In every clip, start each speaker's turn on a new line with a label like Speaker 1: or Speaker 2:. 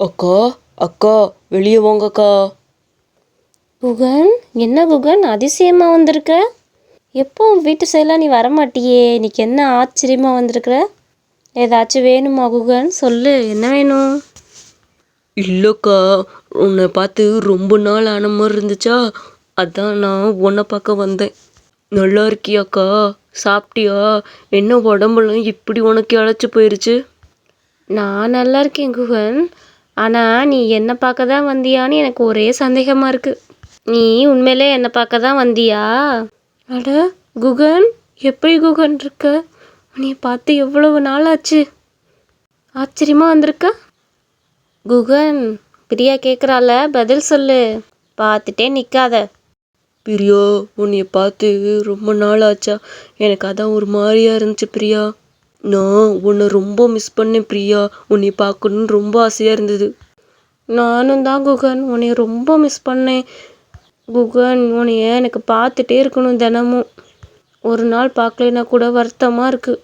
Speaker 1: அக்கா அக்கா வெளியே வாங்கக்கா.
Speaker 2: குகன் என்ன குகன் அதிசயமாக வந்திருக்க. எப்போ உன் வீட்டு சைடெலாம் நீ வரமாட்டியே? இன்னைக்கு என்ன ஆச்சரியமாக வந்திருக்கிற ஏதாச்சும் வேணுமா குகன் சொல்லு என்ன வேணும்?
Speaker 1: இல்லைக்கா உன்னை பார்த்து ரொம்ப நாள் ஆன மாதிரி இருந்துச்சா? அதான் நான் உன்னை பார்க்க வந்தேன். நல்லா இருக்கியாக்கா? சாப்பிட்டியா? என்ன உடம்பெல்லாம் இப்படி உனக்கு இழைச்சி போயிருச்சு?
Speaker 2: நான் நல்லா இருக்கேன் குகன் ஆனால் நீ என்னை பார்க்க தான் வந்தியான்னு எனக்கு ஒரே சந்தேகமாக இருக்குது நீ உண்மையிலே என்னை பார்க்க தான் வந்தியா? அட குகன்? எப்படி குகன் இருக்க? நீ பார்த்து எவ்வளவு நாள் ஆச்சு ஆச்சரியமாக வந்திருக்க? குகன் பிரியா கேட்குறால பதில் சொல்லு. பார்த்துட்டே நிற்காத
Speaker 1: பிரியா உன்னைய பார்த்து ரொம்ப நாள் ஆச்சா எனக்கு அதான் ஒரு மாதிரியா இருந்துச்சு பிரியா. நான் உன்னை ரொம்ப மிஸ் பண்ணேன் பிரியா. உன்னை பார்க்கணுன்னு ரொம்ப ஆசையாக இருந்தது.
Speaker 2: நானும் தான் குகன். உன்னை ரொம்ப மிஸ் பண்ணேன். குகன் உன்னைய எனக்கு பார்த்துட்டே இருக்கணும் தினமும்? ஒரு நாள் பார்க்கலனா கூட வருத்தமாக இருக்குது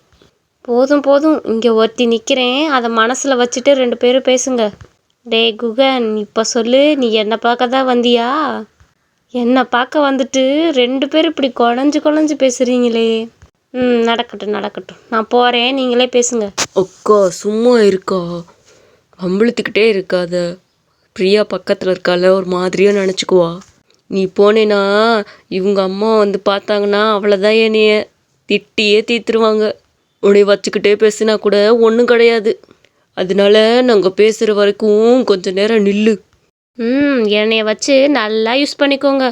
Speaker 2: போதும் போதும். இங்கே ஒருத்தி நிற்கிறேன் அதை மனசில் வச்சுட்டு ரெண்டு பேரும் பேசுங்க. டேய் குகன் இப்போ சொல்லு. நீ என்னை பார்க்க தான் வந்தியா? என்னை பார்க்க வந்துட்டு ரெண்டு பேரும் இப்படி குழஞ்சு குழஞ்சு பேசுகிறீங்களே ம் நடக்கட்டும் நடக்கட்டும். நான் போகிறேன் நீங்களே பேசுங்க.
Speaker 1: அக்கா சும்மா இருக்கா? அம்பளத்துக்கிட்டே இருக்காத. பிரியா பக்கத்தில் இருக்கால ஒரு மாதிரியாக நினச்சிக்குவா. நீ போனேன்னா இவங்க அம்மா வந்து பார்த்தாங்கன்னா அவ்வளோதான் என்னைய திட்டியே தீத்துருவாங்க. உன்னை வச்சுக்கிட்டே பேசினா கூட ஒன்றும் கிடையாது. அதனால நாங்கள் பேசுகிற வரைக்கும் கொஞ்ச நேரம் நில்லு.
Speaker 2: ம் என்னைய வச்சு நல்லா யூஸ் பண்ணிக்கோங்க.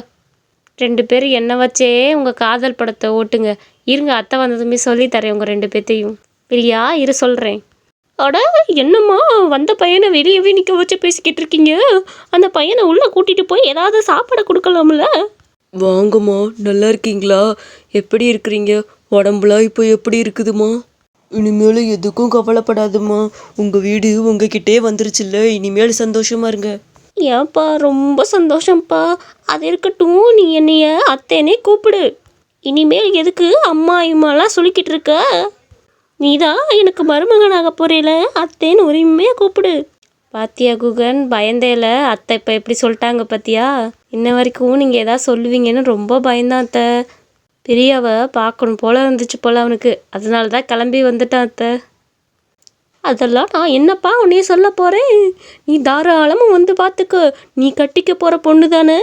Speaker 2: ரெண்டு பேரும் என்னை வச்சே உங்கள் காதல் படத்தை ஓட்டுங்க. இருங்க அத்தை வந்ததுமே சொல்லித்தரேன் உங்கள் ரெண்டு பேர்த்தையும் இல்லையா இரு சொல்கிறேன் அட என்னம்மா வந்த பையனை வெளியவே நிற்க வச்சு பேசிக்கிட்டு இருக்கீங்க? அந்த பையனை உள்ளே கூட்டிகிட்டு போய் ஏதாவது சாப்பாடு கொடுக்கலாம்ல?
Speaker 1: வாங்கம்மா நல்லா இருக்கீங்களா? எப்படி இருக்கிறீங்க? உடம்புலாம் இப்போ எப்படி இருக்குதுமா இனிமேல் எதுக்கும் கவலைப்படாதுமா உங்கள் வீடு உங்ககிட்டே வந்துருச்சுல்ல இனிமேல் சந்தோஷமாக இருங்க.
Speaker 2: ஏன்ப்பா ரொம்ப சந்தோஷம்ப்பா. அது இருக்கட்டும் நீ என்னைய அத்தேனே கூப்பிடு. இனிமேல் எதுக்கு அம்மா இம்மாலாம் சொல்லிக்கிட்டு இருக்க? நீ தான் எனக்கு மருமகனாக போறேல அத்தேன்னு உரிமையாக கூப்பிடு. பாத்தியா குகன்? பயந்தேல. அத்தை இப்போ எப்படி சொல்லிட்டாங்க பாத்தியா? இன்ன வரைக்கும் நீங்கள் எதாவது சொல்லுவீங்கன்னு ரொம்ப பயந்தான் அத்தை. பிரியாவை பார்க்கணும் போல இருந்துச்சு போல அவனுக்கு. அதனால தான் கிளம்பி வந்துட்டான் அத்தை. அதெல்லாம் நான் என்னப்பா உன்னைய சொல்ல போகிறேன் நீ தாராளமாக வந்து பார்த்துக்க நீ கட்டிக்க போகிற பொண்ணு தானே